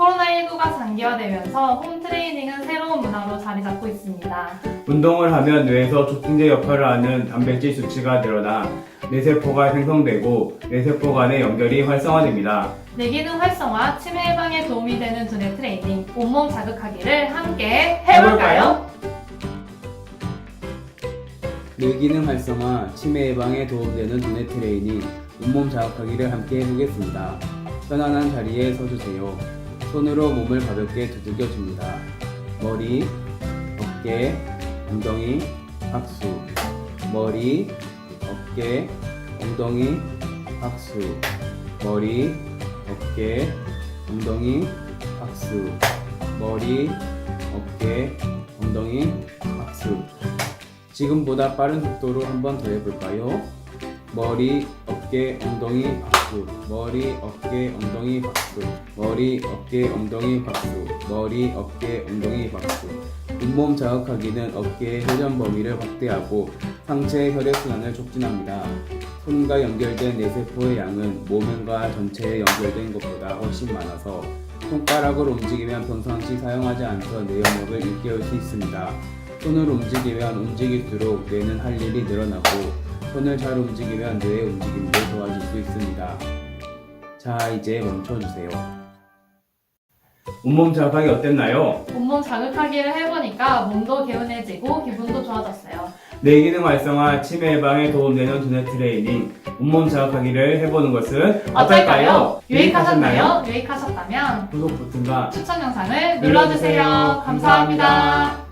코로나19가 장기화되면서 홈 트레이닝은 새로운 문화로 자리 잡고 있습니다. 운동을 하면 뇌에서 촉진제 역할을 하는 단백질 수치가 늘어나 뇌세포가 생성되고 뇌세포 간의 연결이 활성화됩니다. 뇌기능 활성화, 치매 예방에 도움이 되는 두뇌 트레이닝, 온몸 자극하기를 함께 해볼까요? 뇌기능 활성화, 치매 예방에 도움되는 두뇌 트레이닝, 온몸 자극하기를 함께 해보겠습니다. 편안한 자리에 서주세요. 손으로 몸을 가볍게 두들겨 줍니다. 머리, 어깨, 엉덩이, 박수. 머리, 어깨, 엉덩이, 박수. 머리, 어깨, 엉덩이, 박수. 머리, 어깨, 엉덩이, 박수. 지금보다 빠른 속도로 한 번 더 해볼까요? 머리, 어깨, 엉덩이, 박수. 머리, 어깨, 엉덩이, 박수. 머리, 어깨, 엉덩이, 박수. 머리, 어깨, 엉덩이, 박수. 잇몸 자극하기는 어깨의 회전 범위를 확대하고 상체의 혈액순환을 促진합니다. 손과 연결된 뇌세포의 양은 몸과 전체에 연결된 것보다 훨씬 많아서 손가락을 움직이면 평상시 사용하지 않던 뇌영역을 일깨울 수 있습니다. 손을 움직이면 움직일수록 뇌는 할 일이 늘어나고 손을 잘 움직이면 뇌의 좋아질 수 있습니다. 자, 이제 멈춰주세요. 온몸 자극하기 어땠나요? 온몸 자극하기를 해보니까 몸도 개운해지고 기분도 좋아졌어요. 뇌기능 활성화, 치매 예방에 도움되는 두뇌 트레이닝, 온몸 자극하기를 해보는 것은 어떨까요? 유익하셨나요? 유익하셨다면 구독 버튼과 추천 영상을 눌러주세요. 눌러주세요. 감사합니다.